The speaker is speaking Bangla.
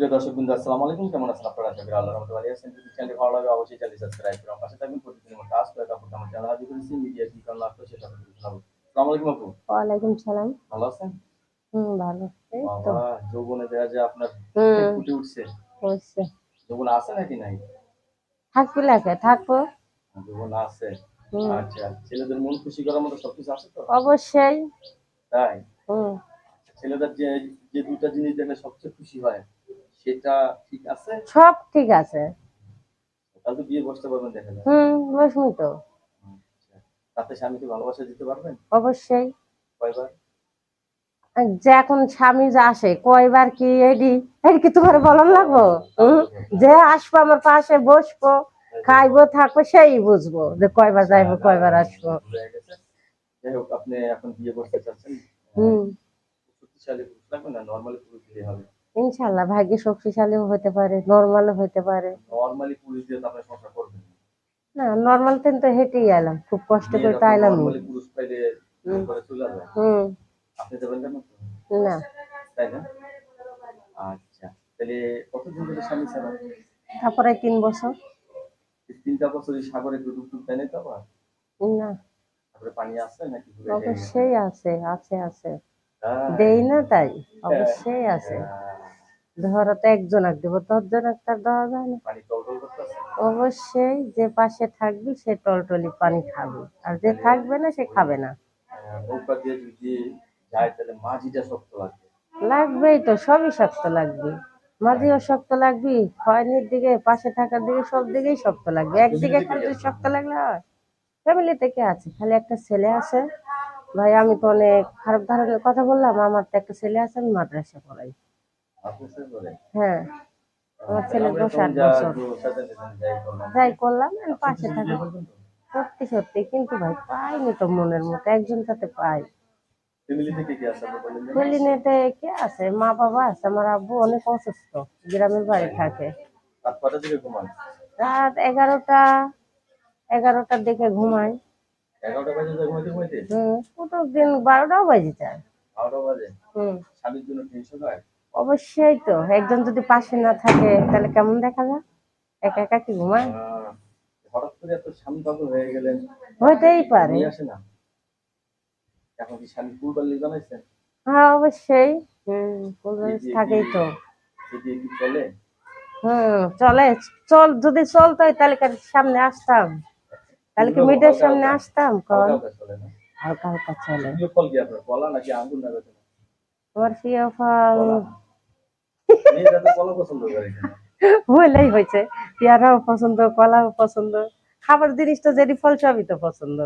প্রিয় দর্শক বিন্দু আসসালামু আলাইকুম। কেমন আছেন আপনারা? আশা করি আল্লাহর রহমতে ভালো আছেন। যদি চ্যানেল ভালো লাগে অবশ্যই চ্যানেল সাবস্ক্রাইব করুন পাশে থাকবেন। প্রতিদিনের মতো আজ কয়েক আপু আমার চ্যানেল হাজির করেছি মিডিয়া কি কারণ লাগতো সেটা আপনাদের জানাব। আসসালামু আলাইকুম আপু। ওয়ালাইকুম সালাম। ভালো আছেন? হুম ভালো। বাবা যৌবনে দেয়া যে আপনার ফুটে উঠছে। হচ্ছে যৌবন আছে নাকি নাই? থাকবি লাগে থাকব। যৌবন আছে। আচ্ছা ছেলেদের মন খুশি করার মতো সবকিছু আছে তো? অবশ্যই। তাই? হুম। ছেলেদের যে যে দুটা জিনিস দেখলে সবচেয়ে খুশি হয়। সেটা ঠিক আছে? সব ঠিক আছে। তাহলে বিয়ে বসতে পারবেন দেখা যায় হুম তো। আচ্ছা। তাতে স্বামীকে ভালোবাসা দিতে পারবেন? অবশ্যই। কয়বার? আর যে এখন স্বামী যে আসে কয়বার কি এডি? এডি কি তোমার বলার লাগবো? যে আসব আমার পাশে বসবো খাইবো থাকব সেই বুঝব যে কয়বার যাইবো কয়বার আসব। যাই হোক আপনি এখন বিয়ে করতে চাচ্ছেন। হুম। শক্তিশালী পুরুষ লাগবে না? নর্মালি পুরুষ দিলে হবে। ইনশাল্লাহ ভাগ্যে শক্তিশালীও হতে পারে নর্মালও হতে পারে। নর্মালি পুরুষ দিয়ে আপনি সংসার করবেন না। নর্মাল তেন তো হেঁটেই এলাম খুব কষ্ট করে তো এলাম। নর্মালি পুরুষ পাইলে করে চলে যাবে। হুম। আপনি কেন? না। তাই না? আচ্ছা তাহলে কতদিন ধরে স্বামী ছাড়া? তারপরে তিন বছর। তিনটা বছর এই সাগরে একটু ডুব ডুব দেয় নাই তো আবার? না। তারপরে পানি আছে নাকি অবশ্যই আছে আছে আছে। দেই না তাই অবশ্যই আছে। আহ, ধরো তো একজন এক দেবো দশজন একটা দেওয়া যায় না। অবশ্যই যে পাশে থাকবি সে টলটলি পানি খাবে আর যে থাকবে না সে খাবে না। লাগবে। লাগবেই তো সবই শক্ত লাগবে। মাঝেও শক্ত লাগবি খয়নির দিকে পাশে থাকার দিকে সব দিকেই শক্ত লাগবে। একদিকে খালি শক্ত লাগলে হয়। ফ্যামিলি থেকে আছে? খালি একটা ছেলে আছে। ভাই আমি তো অনেক খারাপ ধরনের কথা বললাম আমার তো একটা ছেলে আছে আমি মাদ্রাসা পড়াই। হ্যাঁ আমার বছর। সাথে যাই করলাম। আমি পাশে থাকি? সত্যি সত্যি কিন্তু ভাই পাইনি তো মনের মতো একজন সাথে পাই। কি আছে? ফেলিনেতে কে মা বাবা আছে আমার আব্বু অনেক অসুস্থ গ্রামের বাড়ি থাকে। রাত এগারোটা এগারোটার দিকে ঘুমাই। প্রত্যেক দিন বারোটাও বাজে যায়। হুম। স্বামীর জন্য টেনশন হয়? অবশ্যই তো। একজন যদি পাশে না থাকে তাহলে কেমন দেখা যায়? একা একা কি ঘুমায়? আহ, হঠাৎ করে এত স্বামী পাগল হয়ে গেলেন হইতেই পারে। আসে না? এখন কি স্বামী কুরবানি জানাইছেন হ্যাঁ অবশ্যই। হুম থাকেই তো। যদি কি চলে? হুম চলে। চল যদি চলতো তাহলে সামনে আসতাম? তাহলে কি মিডিয়ার সামনে আসতাম? কন হালকা হালকা চলে না? হালকা হালকা চলে। প্রিয় ফল কি আপনার? কলা নাকি আঙ্গুর না আমার প্রিয় ফল। হইলেই হয়েছে পেয়ারাও পছন্দ কলাও পছন্দ খাবার জিনিসটা যেটি ফল সবই তো পছন্দ।